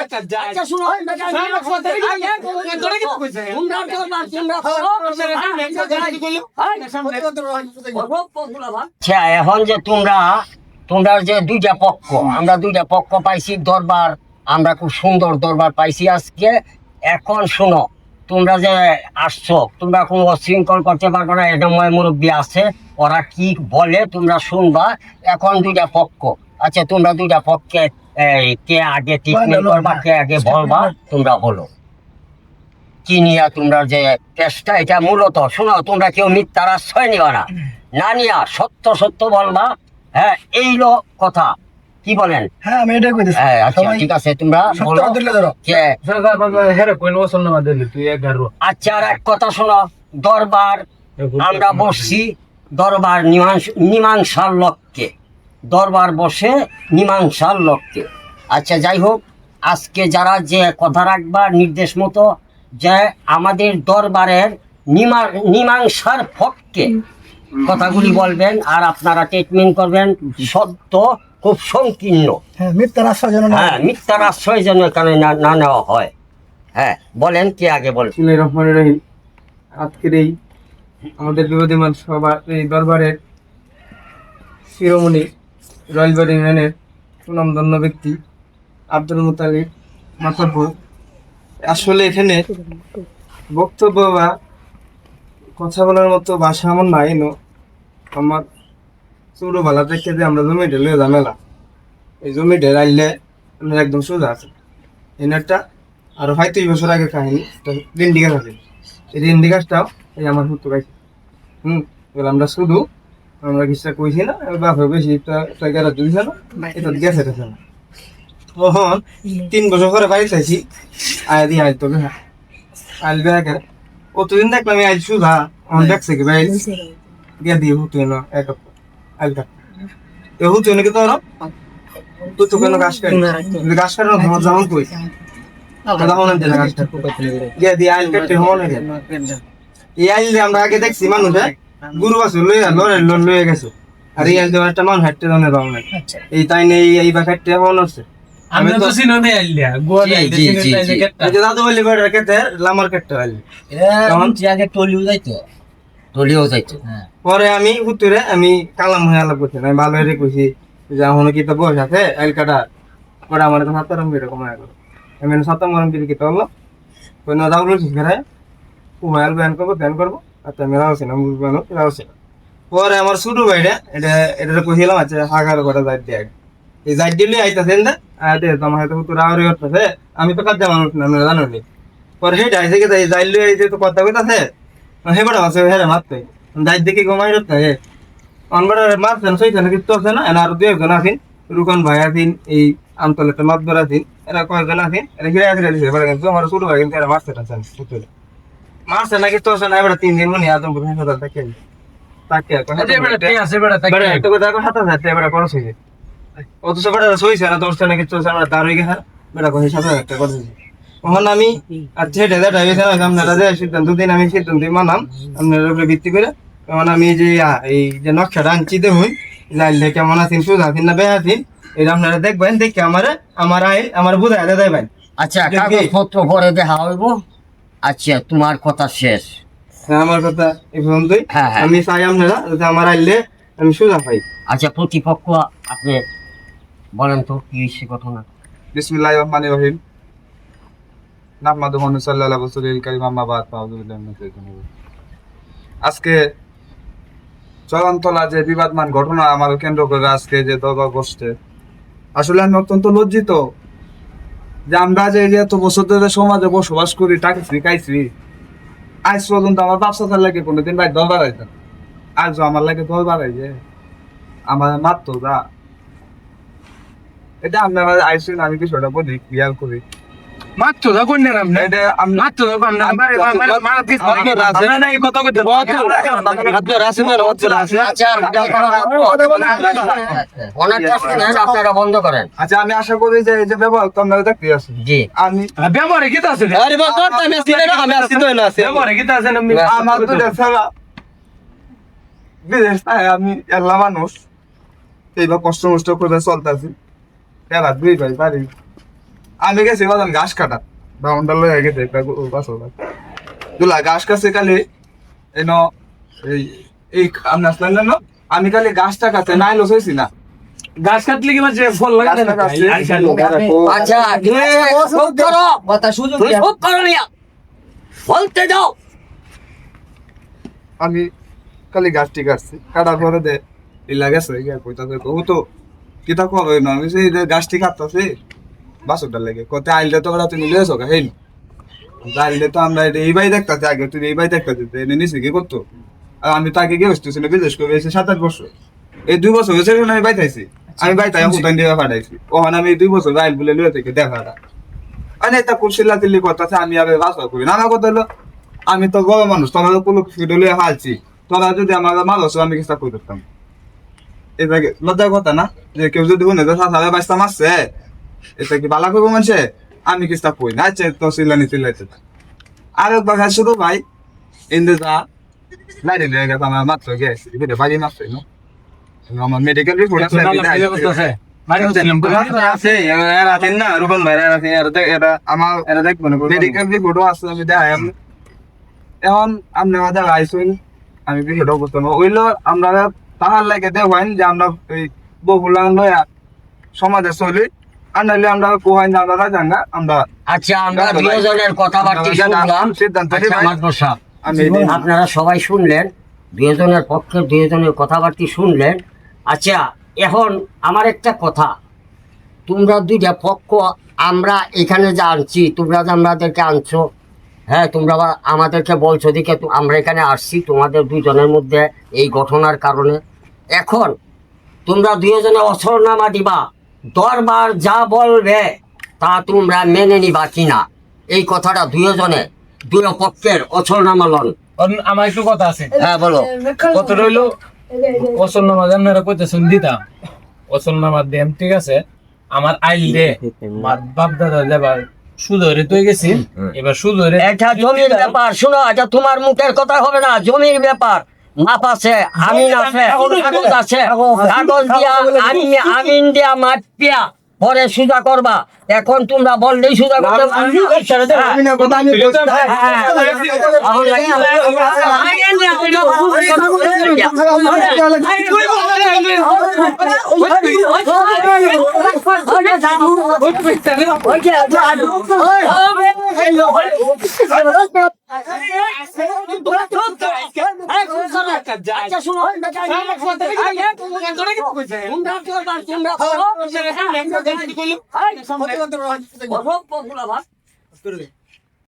আচ্ছা শুনো দরবার তোমরা আচ্ছা এখন যে তোমরা তোমরা যে দুইটা পক্ষ আমরা দুইটা পক্ষ পাইছি দরবার আমরা খুব সুন্দর দরবার পাইছি আজকে। এখন শোনো তোমরা যে আসছো তোমরা কোনো অশৃঙ্খল করতে পারবে না এডময় মুরব্বী আছে ওরা কি বলে তোমরা শুনবা। এখন দুইটা পক্ষ আচ্ছা তোমরা দুইটা পক্ষে এই, কে আগে ট্রিটমেন্ট করবা কে আগে বলবা তোমরা বলো। কি নিয়া তোমরা যে চেষ্টা এটা মূলত শোনো তোমরা কেউ মিথ্যার আশ্রয় নিবা না। না নিয়া সত্য সত্য বলবা। হ্যাঁ এই লো কথা। কি বলেন? হ্যাঁ আমি এটাই কইতেছি। হ্যাঁ আচ্ছা ঠিক আছে তোমরা বলো কে হেরে কইন দিলি তুই আচ্ছা আর এক কথা শোনো দরবার আমরা বসছি দরবার মীমাংস- মীমাংসার লক্ষ্যে। দরবার বসে মীমাংসার লক্ষ্যে। আচ্ছা যাই হোক আজকে যারা যে কথা রাখবা নির্দেশ মতো যে আমাদের দরবারের মীমা- মীমাংসার পক্ষে কথাগুলি বলবেন আর আপনারা ট্রিটমেন্ট করবেন সত্য খুব সংকীর্ণ। হ্যাঁ মিথ্যার আশ্রয় যেন হ্যাঁ মিথ্যার আশ্রয় যেন এখানে না না নেওয়া হয়। হ্যাঁ বলেন কে আগে বলেন রহমানির রহিম আজকের এই আমাদের বিবাদীমান সভা এই দরবারের শিরোমণি রয়্যালবাড়ি ইউনিয়নের সুনামধন্য ব্যক্তি আব্দুল মুতালিব মাতাপুর আসলে এখানে বক্তব্য বা কথা বলার মতো ভাষা আমার নাই নো। আমার ছোটবেলা থেকে যে আমরা জমি ঢেলে ঝামেলা। এই জমি রাইলে আপনার একদম সোজা আছে। এনারটা আরও হয়তো এই বছর আগে কাহিনী রেন্ডি গাছ আছে এই রেন্ডি গাছটাও এই আমার হুতো গাইছে হুম এবার আমরা শুধু আমরা কিছুটা কইছি না বাপের বেশি টাকা দিছে না এটা গেছে গেছে না তখন তিন বছর পরে বাড়ি চাইছি। আয় দিয়ে আইল তবে হ্যাঁ আইল বেড়াকে অতদিন দেখলাম আইল সুধা আমার দেখছে কি ভাই গিয়ে দিয়ে হুতো না এক আইলটা এ হুতো না কি তোর? তুই তো কেন গাছ কাটি গাছ কাটানো তোমার যেমন কই? দিয়ে দিয়ে আমরা আগে দেখছি মানুষে গুরু আছে লইয়া লড়ে লইয়া গেছে। আর এই একটা মানুষ হাঁটতে জানে দাও এই তাই নেই এই বা কাটতে হমন আছে আমি তো চিনো নেই আইলিয়া গোয়া জি, জি, জি, জি। এই যে দাদু বলি বেড়ে কেটে লামার কাটতে আইল। তখন তুই আগে টলিও যাইতো। টলিও যাইতো। হ্যাঁ। পরে আমি উত্তরে আমি কালাম হয়ে আলাপ করছি আমি ভালো হয়ে কইছি যে এখন কি তো বয়স আছে? আইল কাটা। পরে আমার তো সাতারাম করে কমায় করো আমি সাতাম গরম করে কি তো হলো। কই না দাও বলছি ফেরাই মোবাইল ব্যান করব ব্যান করব। আর আমি রাখছি না পরে আমার ছোটো ভাইটা এটা এটা কইছিলাম আচ্ছা হাগার করে যাই দিয়ে এই যাই দিলে আইতাছে না? আর দে তোমার হয়তো তোরা আরে করতেছে আমি তো কাজে মানুষ না আমরা জানো নি। পরে সেটা আইসে কি যাই যাইলে আইসে তো কথা কইতাছে হে বড় আছে হেরে মারতে। যাই দেখি ঘুমাই রতে হে অনবড় মারছেন সইছেন আছে না এনার দুই একজন আছেন রুকন ভাই আছেন এই আমতলাতে মাতবর আছেন এরা কয়েকজন আছেন এরা ঘিরে ঘিরে দিছে এবার কিন্তু আমার ছোট ভাই কিন্তু এরা মারছে না চান পুতুলে মারছে না আছে না এবার তিন দিন মনে আদম থাকে তাকে আছে বেড়া বেড়া একটা কথা হাতা যাচ্ছে এবার অথচ বেড়া সইছে না দশটা না কিছু আছে আমরা তার হয়ে গেছে। সাত হাজার টাকা তখন আমি আচ্ছা না আপনারা যে সিদ্ধান্ত দিন আমি সিদ্ধান্ত মানাম আপনার উপরে ভিত্তি করে তখন আমি যে এই যে নকশাটা আনছি দেখুন লাইলে কেমন আছেন সুদ আছেন না বেহা আছেন এটা আপনারা দেখবেন দেখে আমার আমার আমার বুঝাই দেবেন। আচ্ছা কাগজপত্র পরে দেখা হইব। আচ্ছা তোমার কথা শেষ। হ্যাঁ, আমার কথা এই পর্যন্তই। হ্যাঁ, হ্যাঁ। আমি চাই আপনারা যাতে আমার আইলে আমি সুদা পাই। আচ্ছা প্রতিপক্ষ আপনি বলেন তো, কি হয়েছে ঘটনা বিসমিল্লাহির রহমানির রহিম। নাহমাদু ওয়া নুসাল্লি আলা রাসূলিল কারীম রাজিম। আজকে চলন্তলা যে বিবাদমান ঘটনা আমার কেন্দ্র করে আজকে যে দরবার বসছে, আসলে আমি অত্যন্ত লজ্জিত যে আমরা যে এত বছর ধরে সমাজে বসবাস করি, টাকাছি, খাইছি, আজ পর্যন্ত আমার ব্যবসা তার লাগে কোনোদিন ভাই দল বাড়াইতেন আজও আমার লাগে বাড়াই যে আমার মাত্র যা এটা আপনারা আইসেন আমি বিষয়টা বলি ক্লিয়ার করি। মাত্র মাত্র আপনারা আচ্ছা বন্ধ করেন। আচ্ছা আমি আশা করি যে এই যে ব্যবহার তো আপনারা দেখতে আছেন। জি। আমি ব্যবহারে কি আছে আরে বাবা আমি আসছি আমি আসছি তো না আছে ব্যবহারে কি আছে আমার তো। বিদেশ আমি এলা মানুষ। এইবার কষ্ট মষ্ট করে চলতেছি। দুই ভাই বাড়ি। আমি গেছি বাদাম ঘাস কাটা। বাউন্ডার লয়ে গেছে একটা বাসো দুলা ঘাস কাছে কালে এন এই এই আপনি আসলেন না আমি কালে ঘাসটা কাটতে নাই লস হয়েছি না। গাছ কাটলে কি মাঝে ফল লাগাতে আচ্ছা তুমি করো। কথা সুযোগ করো বলতে দাও আমি খালি গাছটি কাটছি। কাটার পরে দে ইলা গেছে ইয়া কইতাছে ও তো কিতা করবে না। আমি সেই গাছটি কাটতাছি বাসুটা লেগে। কত আইলে তো ওরা তুমি লিয়েছো কা হেই আইলে তো আমরা এই বাই দেখতাছি আগে তুই এই বাই দেখতাছি এনে নিছি কি করতো আর আমি তাকে গিয়ে বসতেছি না বিদেশ করে এসে সাত আট বছর এই দুই বছর হয়েছে আমি বাইতাইছি আমি বাইতাই হুতান দিয়ে পাঠাইছি ওখানে আমি দুই বছর বাইল বলে লিয়ে থেকে দেখাটা মানে এটা কুশিল্লা তিল্লি করতেছে আমি আর বাসা করি নানা কথা হলো আমি তো বড় মানুষ তোরা তো কোনো ফিডো হালছি তোরা যদি আমার মারছ আমি কিছু করে দিতাম এটা লজ্জার কথা না যে কেউ যদি শুনে তো সাথে বাইসটা মারছে এটা কি বালা করব মানুষে? আমি কিছু কই না আচ্ছা তো চিল্লানি চিল্লাইতে আর একবার খাই শুধু ভাই। ইন্দে যা লিয়ে গেছে আমার মাত্র গেছে এবারে বাড়ি মারছে না? আমার মেডিকেল রিপোর্ট আছে আমার এখন আইসুন আমি ওইলো আমরা তাহার লাগে দেখেন যে আমরা এই বহুলান লয়া সমাজে চলি। আর নাহলে আমরা কোহাইন আমরা জান না আমরা আচ্ছা আমরা দুজনের কথাবার্তা শুনলাম। সিদ্ধান্ত আচ্ছা, আপনারা সবাই শুনলেন দুজনের পক্ষে দুজনের কথাবার্তা শুনলেন। আচ্ছা এখন আমার একটা কথা। তোমরা দুইটা পক্ষ আমরা এখানে যে আনছি তোমরা যে আমাদেরকে আনছো হ্যাঁ তোমরা আমাদেরকে বলছো দিকে আমরা এখানে আসছি তোমাদের দুজনের মধ্যে এই ঘটনার কারণে। এখন তোমরা দুজনে অসরনামা দিবা দরবার যা বলবে তা তোমরা মেনে নিবা কিনা? এই কথাটা দুজনে দুই পক্ষের অসরনামা লন আমার একটু কথা আছে। হ্যাঁ বলো। কত রইল? ওসল নামাজ আপনারা কইতেছেন দিতাম। ওসল নামাজ দেম ঠিক আছে? আমার আইল দে। বাপ দাদা দেবার সুদরে তো গেছি। এবার সুদরে এটা জমির ব্যাপার শোনো এটা তোমার মুখের কথা হবে না জমির ব্যাপার। মাপ আছে আমিন আছে কাগজ আছে কাগজ দিয়া আমি আমিন দিয়া মাপ পিয়া পরে সুজা করবা এখন তোমরা বললেই সুজা করতে পারবে না। আমি না কথা আমি বলছি। হ্যাঁ, আচ্ছা শুনো তোমরা